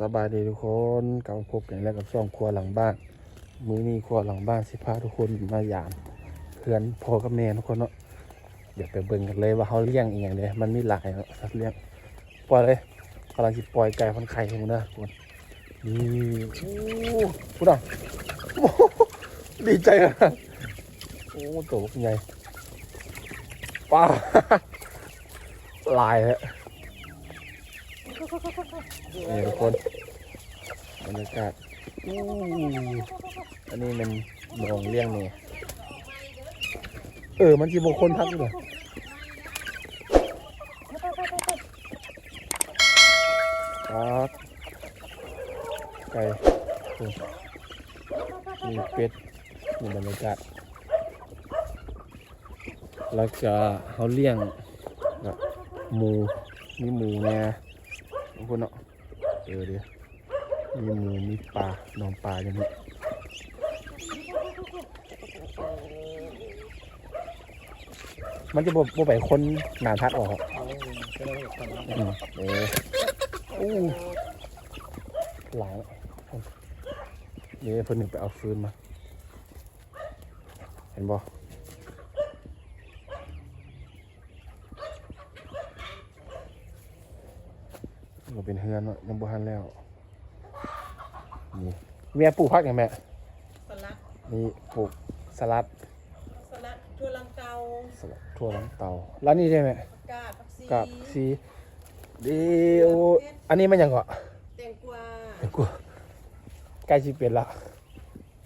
สบายดีทุกคนกลับมาพบกันแล้วกับช่องครัวหลังบ้าน มือนี้ครัวหลังบ้านสิพาทุกคนมายามเพื่อนพ่อกับแม่ทุกคนเนาะเดี๋ยวไปเบิ่งกันเลยว่าเขาเลี้ยงอีกอย่างเดียมันมีหลายเนาะสัตว์เลี้ยงปล่อยเลยกำลังสิปล่อยไก่พันไข่ให้มึงนะทุกคนนี่โอ้พูดอะโอ้โหดีใจนะโอ้ตัวใหญ่ป้าลายแล้ว นี่ทุกคนบรรยากาศอู้อันนี้มันหนองเลี้ยงนี่เออ มันจีบคนพักอยู่เหรอครับไก่มีเป็ดมีบรรยากาศแล้วก็เขาเลี้ยงแบบหมูมีหมูแน่ทุก คนเนาะเออเดี๋ยวมีหมูมีปลาหนองปลาอย่างนี้มันจะบบไปคนหนาทัดออกครับอืมเอออู้หลายเดี๋ยวเพิ่นหนึ่งไปเอาฟืนมา เห็นบ่ ก็เป็นเฮือนเนาะยังบ่ทันแล้ว นี่เมียปลูกผักอย่างแม่สลัดนี่ปลูกสลัดสลัดทั่วลังเกาสลัดทั่วลังเตา แล้วนี่ใช่ไหมกาดผักชีกับซีเดียวอันนี้มันหยังก่อแตงกวาเดี๋ยวกูใกล้ชิเป็นละ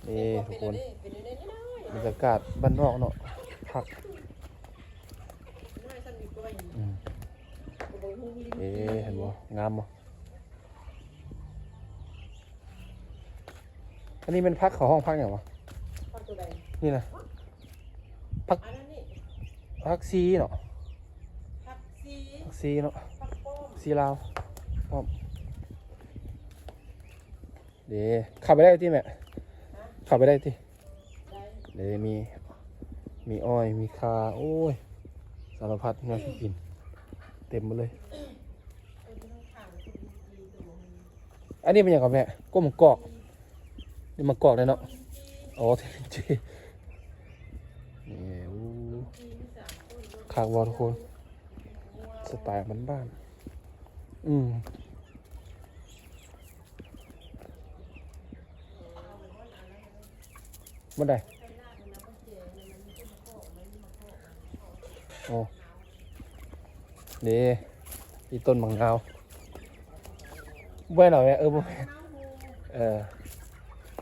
นี่ทุกคนเป็นอยู่ในนี้น้อยบรรยากาศบ้านนอกเนาะผัก น้อยสั่นดีกว่าอีก อืม บ่ฮู้มี เอ๊ะเห็นบ่งามบ่อันนี้เป็นพักเขาห้องพักอย่างวะผักตัวใดนี่นะอันนั้นนี่พักซีเนาะผักชีพักซีเนาะผักป้อมซีลาวป้อมเดี๋ยวขับไปได้ที่แม่ขับไปได้ที่ได้เดี๋ยวมีมีอ้อยมีคาโอ้ยสารพัดงานที่กิน เต็มหมาเลย อันนี้เป็นอย่างกับแม่ก้มกอกนี่มากอกเลยเนาะอ๋อเจีนี่ขากวอทุกคนสไตล์บ้านบ้าน อืมมันได้โอ้ นี่อีต้นมังนาวเว้ยเหรอแม่เออบ่แม่นเออ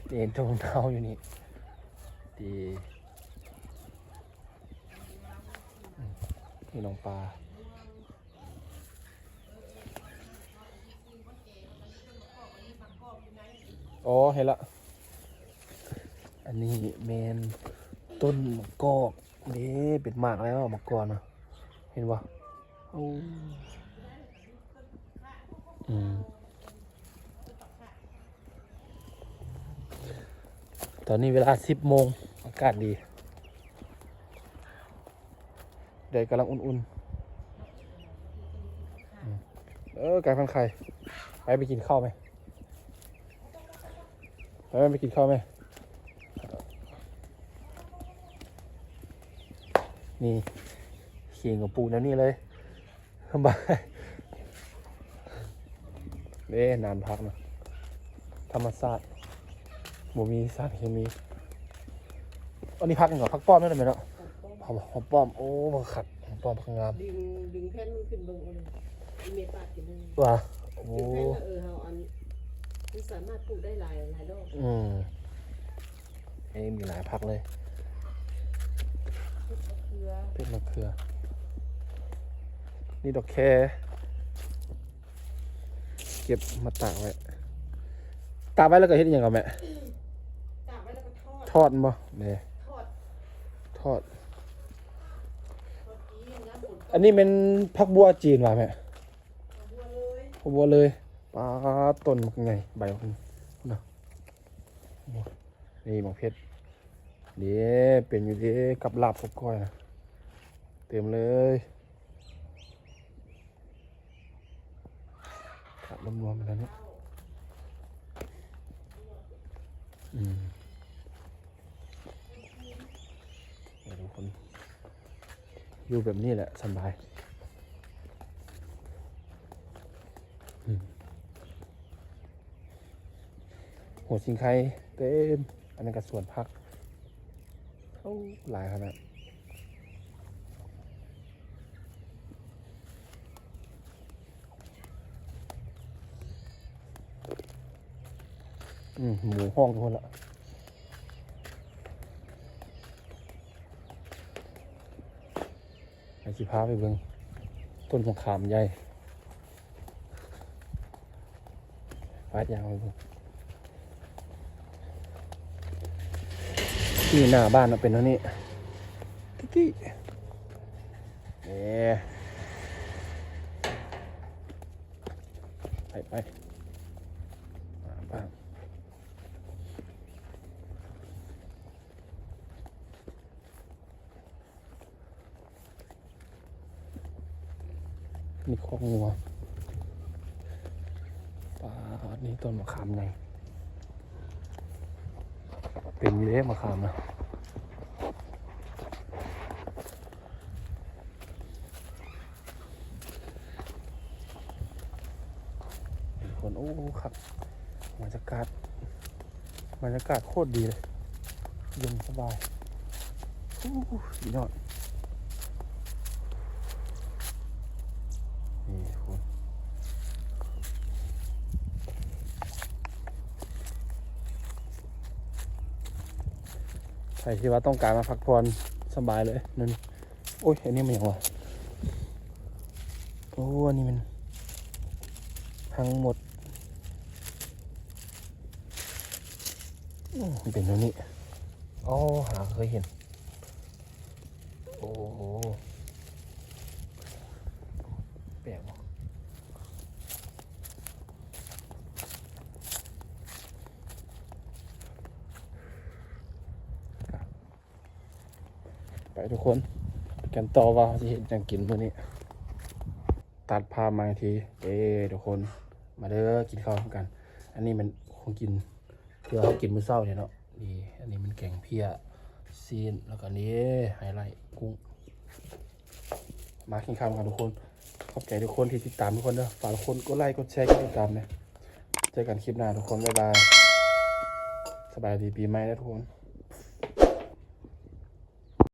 นี่เห็นต้นมังนาวอยู่นี่ดีมนี่น้องปลาอ๋อเห็นละ อันนี้เมนต้นมะกอกนี่เป็นหมากแล้วมะกอกนะเห็นปะ โอ้อืมตอนนี้เวลาสิบโมงอากาศดีแดดกำลังอุ่นๆ เออไก่พันไข่ไปไปกินข้าวไหมไปไปกินข้าวไหมนี่เขียงกับปูนั่นนี่เลย สบายเด้นานพักนะธรรมศาสตร์บ่มีสารเคมี อันนี้พักกันก่อนพักป้อมไม่ได้ไหมเนาะหอมหอมป้อม โอ้บังขัดหอมป้อมพักงามดึงดึงแผ่นมันขึ้นเบิ่งเอาเลยมีเมตากินเลยว่ะโอ้ดึงแผ่นแล้วเออเฮาอันมันสามารถปลูกได้หลายหลายดอกอืมเอ้มีหลายพักเลยเกลือเป็นมะเขือ นี่ดอกแคเก็บมาตากไว้ ตากไว้แล้วก็เฮ็ดอหยังกับแม่ ตากไว้แล้วก็ทอด ทอดบ่เนี่ยทอด ทอดทอดจีนน้ำปุ่นอันนี้เป็นผักบัวจีนว่ะแม่บัวเลยผักบัวเลยปลาต้นมันไงใบมันเนาะนี่หมอกเพชรเดี๋ยวเป็นอยู่ดีกับลาบกับก้อยนะเต็มเลย รวมๆไปแล้วเนี่ยอืมเดี๋ยวคนอยู่แบบนี้แหละสบายหัวสิงไคเต็ม อันนั้นก็ส่วนพักเหลายขนาด หมูห้องทุกคนละไอสิพาไปเบิ่งต้นมะขามใหญ่ฟาดยางไปเบิ่งที่หน้าบ้านมันเป็นเท่านี้กิ๊กกี้เนี่ยไปไปหน้าบ้าน นี่คอกงัวปลานี่ต้นมะขามไงเต็มเลยมะขามนะคนโอ้ครับบรรยากาศบรรยากาศโคตรดีเลยเย็นสบายโอ้ดียอด นี่คุณ ใครที่ว่าต้องการมาพักผ่อนสบายเลยนั่นโอ้ยอันนี้มันอย่างวะโอ้อันนี้มันทั้งหมดมันเป็นตัวนี้อ๋อหาเคยเห็น โอ้โห แปลกว่ะไป ทุกคนกันต่อว่าจะเห็นจังกินมื้อนี้ ตัดภาพมาอีกที เอ้ทุกคน มาเด้อกินข้าวกัน อันนี้มันคงกินเพื่อเขากินมื้อเช้าเนี่ยเนาะนี่อันนี้มันแกงเพียซีนแล้วก็นี้ไฮไลท์กุ้ง มากินข้าวกันทุกคน ขอบใจทุกคนที่ติดตามทุกคนเด้อฝากทุกคนกดไลค์กดแชร์กดติดตามเนี่ยเจอกันคลิปหน้าทุกคนบ๊ายบายสบายดีปีใหม่นะทุกคน